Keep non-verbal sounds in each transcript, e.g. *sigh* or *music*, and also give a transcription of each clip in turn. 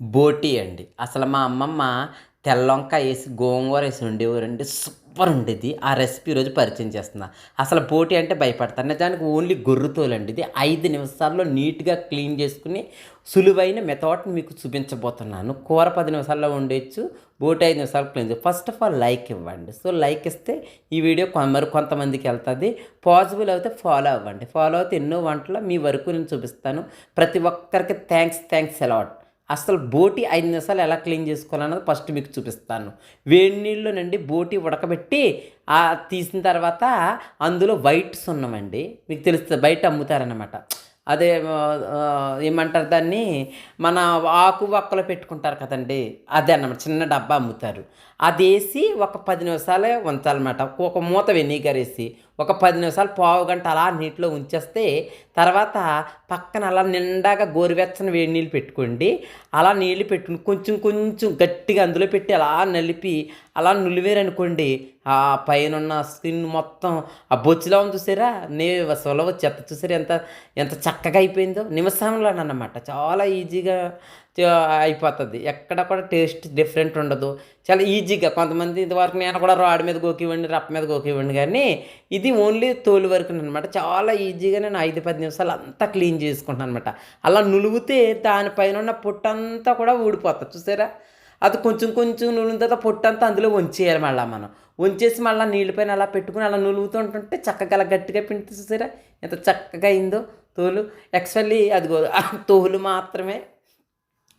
బోటీ అండి. అసలు మా అమ్మమ్మ తెల్లొంక వేసి గోంగూర వేసి ఉండేవారండి సూపర్ ఉండేది. ఆ రెసిపీ ఈరోజు పరిచయం చేస్తున్నా. అసలు బోటీ అంటే భయపడతాను నిజానికి ఓన్లీ గొర్రుతోలండి ఇది. ఐదు నిమిషాల్లో నీట్గా క్లీన్ చేసుకుని సులువైన మెథడ్ని మీకు చూపించబోతున్నాను. కూర పది నిమిషాల్లో ఉండొచ్చు బోటి ఐదు నిమిషాలు క్లీన్ చేయచ్చు ఫస్ట్ ఆఫ్ ఆల్ లైక్ ఇవ్వండి. సో లైక్ ఇస్తే ఈ వీడియో కొ- మరి కొంతమందికి వెళ్తుంది. పాజిబుల్ అయితే ఫాలో అవ్వండి. ఫాలో అయితే ఎన్నో వంటలు మీ వరకు నేను చూపిస్తాను. ప్రతి ఒక్కరికి థ్యాంక్స్ థ్యాంక్స్ అలాట్ అసలు బోటి ఐదు నిమిషాలు ఎలా క్లీన్ చేసుకోవాలన్నది ఫస్ట్ మీకు చూపిస్తాను. వేడి నీళ్ళలోనండి బోటి ఉడకబెట్టి తీసిన తర్వాత అందులో వైట్ సున్నం అండి. మీకు తెలుస్తుంది బయట అమ్ముతారనమాట అదే ఏమంటారు దాన్ని? మన ఆకు వక్కలు పెట్టుకుంటారు కదండి. అదే అన్నమాట చిన్న డబ్బా అమ్ముతారు. అది వేసి ఒక పది నిమిషాలే ఉంచాలన్నమాట. ఒక మూత వెనిగర్ వేసి ఒక పది నిమిషాలు పావు గంట అలా నీటిలో ఉంచేస్తే తర్వాత పక్కన అలా నిండాగా గోరువెచ్చని వేడి నీళ్ళు పెట్టుకోండి. అలా నీళ్ళు పెట్టుకుని కొంచెం కొంచెం గట్టిగా అందులో పెట్టి అలా నలిపి అలా నులివేరనుకోండి ఆ పైన ఉన్న స్కిన్ మొత్తం ఆ బొచ్చులో ఉంది చూసారా? నే సొలవ చెత్త చూసారా? ఎంత ఎంత చక్కగా అయిపోయిందో. నిమిషంలోనమాట చాలా ఈజీగా అయిపోతుంది. ఎక్కడ కూడా టేస్ట్ డిఫరెంట్ ఉండదు. చాలా ఈజీగా. కొంతమంది ఇంతవరకు నేను కూడా రాడ్ మీద గోకివ్వండి రప్ప మీద గోకివ్వండి కానీ ఇది ఓన్లీ తోలు వరకు అనమాట చాలా ఈజీగా నేను ఐదు పది నిమిషాలు అంతా క్లీన్ చేసుకుంటాను అనమాట అలా నులుగుతే దానిపైన ఉన్న పొట్టంతా కూడా ఊడిపోతుంది. చూసారా? అది కొంచెం కొంచెం నులిగిన తర్వాత పొట్టంతా అందులో వంచేయాలి మళ్ళీ మనం. వంచేసి మళ్ళీ నీళ్ళపైన అలా పెట్టుకుని అలా నులుగుతుంటుంటే చక్కగా అలా గట్టిగా పిండి చూసారా? ఎంత చక్కగా అయిందో తోలు. యాక్చువల్లీ అదిగో తోలు మాత్రమే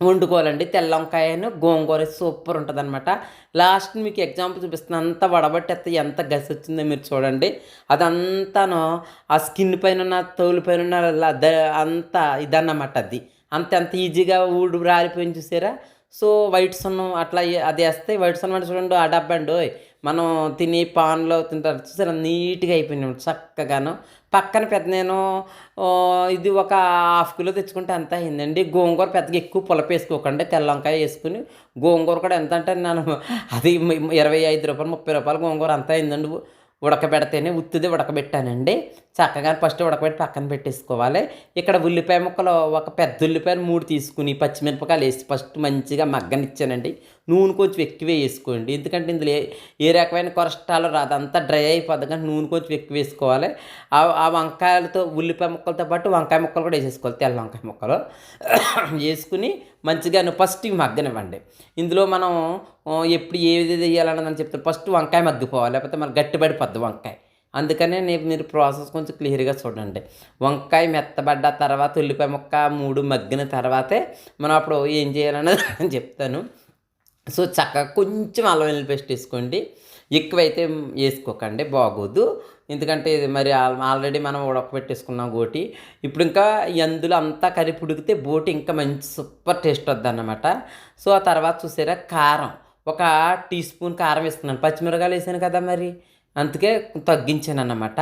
వండుకోవాలండి. తెల్ల వంకాయను గోంగూర సూపర్ ఉంటుంది అనమాట లాస్ట్ మీకు ఎగ్జాంపుల్ చూపిస్తున్నాను అంత వడబట్టేస్తే ఎంత గసి వచ్చిందో మీరు చూడండి. అదంతాను ఆ స్కిన్ పైన ఉన్న తోలు పైన ఉన్న అంత ద- అంతా ఇదన్నమాట అది. అంత ఎంత ఈజీగా ఊడు రాలిపోయింది చూసారా? సో వైట్ సున్నం అట్లా అది వేస్తే వైట్ సున్నం అంటే చూడండి ఆ డబ్బా అండి. మనం తిని పాన్లో తింటారు. చూసారా? నీట్గా అయిపోయినాం చక్కగాను. పక్కన పెద్ద నేను ఇది ఒక హాఫ్ కిలో తెచ్చుకుంటే ఎంత అయిందండి? గోంగూర పెద్దగా ఎక్కువ పులపేసుకోకండి తెల్ల వంకాయ వేసుకుని గోంగూర కూడా ఎంత అంటే నేను అది ఇరవై ఐదు రూపాయలు ముప్పై రూపాయలు గోంగూర అంత అయిందండి. ఉడకబెడితేనే ఉత్తిది ఉడకబెట్టానండి. చక్కగా ఫస్ట్ ఉడకబెట్టి పక్కన పెట్టేసుకోవాలి. ఇక్కడ ఉల్లిపాయ ముక్కలు ఒక పెద్ద ఉల్లిపాయలు మూడు తీసుకుని పచ్చిమిరపకాయలు వేసి ఫస్ట్ మంచిగా మగ్గనిచ్చానండి. నూనె కొంచెం ఎక్కువ వేసుకోండి. ఎందుకంటే ఇందులో ఏ- ఏ రకమైన కొరస్ట్రాల్ రాదు. అంతా డ్రై అయిపోద్ది. కానీ నూనె కొంచెం ఎక్కువ వేసుకోవాలి. ఆ ఆ వంకాయలతో ఉల్లిపాయ ముక్కలతో పాటు వంకాయ ముక్కలు కూడా వేసేసుకోవాలి. తెల్ల వంకాయ ముక్కలు *coughs* వేసుకుని మంచిగా ఫస్ట్ ఇవి మగ్గనివ్వండి. ఇందులో మనం ఎప్పుడు ఏది వేయాలన్నదని చెప్తారు. ఫస్ట్ వంకాయ మగ్గిపోవాలి. లేకపోతే మన గట్టిపడిపోద్ది వంకాయ. అందుకనే నేను మీరు ప్రాసెస్ కొంచెం క్లియర్గా చూడండి. వంకాయ మెత్తబడ్డ తర్వాత ఉల్లిపాయ ముక్క మూడు మగ్గిన తర్వాతే మనం అప్పుడు ఏం చేయాలన్నది చెప్తాను. సో చక్కగా కొంచెం అల్లం వెల్లుల్లి పేస్ట్ వేసుకోండి. ఎక్కువైతే వేసుకోకండి బాగోదు. ఎందుకంటే ఇది మరి ఆల్రెడీ మనం ఉడకబెట్టేసుకున్నాం గోటి. ఇప్పుడు ఇంకా అందులో అంతా కలిపి ఉడికితే బోటి ఇంకా మంచి సూపర్ టేస్ట్ వద్దన్నమాట. సో ఆ తర్వాత చూసారా కారం. ఒక టీ స్పూన్ కారం వేస్తున్నాను పచ్చిమిరకాయలు వేసాను కదా మరి. అందుకే తగ్గించాను అన్నమాట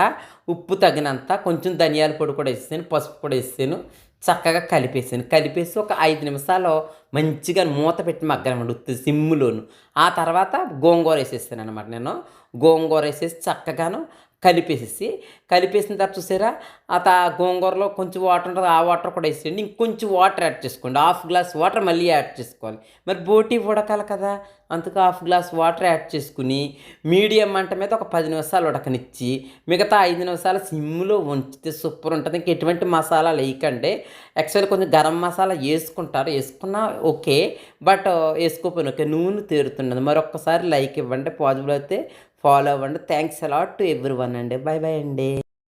ఉప్పు తగినంత కొంచెం ధనియాల పొడి కూడా వేసాను పసుపు కూడా వేసాను చక్కగా కలిపేసాను కలిపేసి ఒక ఐదు నిమిషాలు మంచిగా మూత పెట్టి మగ్గనమాట ఉత్తి సిమ్ములోను ఆ తర్వాత గోంగూర వేసేస్తాను అనమాట నేను. గోంగూర వేసేసి చక్కగాను కలిపేసేసి కలిపేసిన తర్వాత చూసారా? ఆ గోంగూరలో కొంచెం వాటర్ ఉంటుంది ఆ వాటర్ కూడా వేసేయండి. ఇంకొంచెం వాటర్ యాడ్ చేసుకోండి. హాఫ్ గ్లాస్ వాటర్ మళ్ళీ యాడ్ చేసుకోవాలి. మరి బోటి ఉడకాలి కదా? అందుకు హాఫ్ గ్లాస్ వాటర్ యాడ్ చేసుకుని మీడియం మంట మీద ఒక పది నిమిషాలు ఉడకనిచ్చి మిగతా ఐదు నిమిషాలు సిమ్లో ఉంచితే సూపర్ ఉంటుంది. ఇంక ఎటువంటి మసాలాలు వేయకండి యాక్చువల్లీ కొంచెం గరం మసాలా వేసుకుంటారు. వేసుకున్నా ఓకే. But వేసుకోపోయిన okay. నూనె తేరుతున్నది మరొకసారి లైక్ ఇవ్వండి. పాజిబుల్ అయితే ఫాలో అవ్వండి. Thanks a lot to everyone అండి. బాయ్ బాయ్ అండి.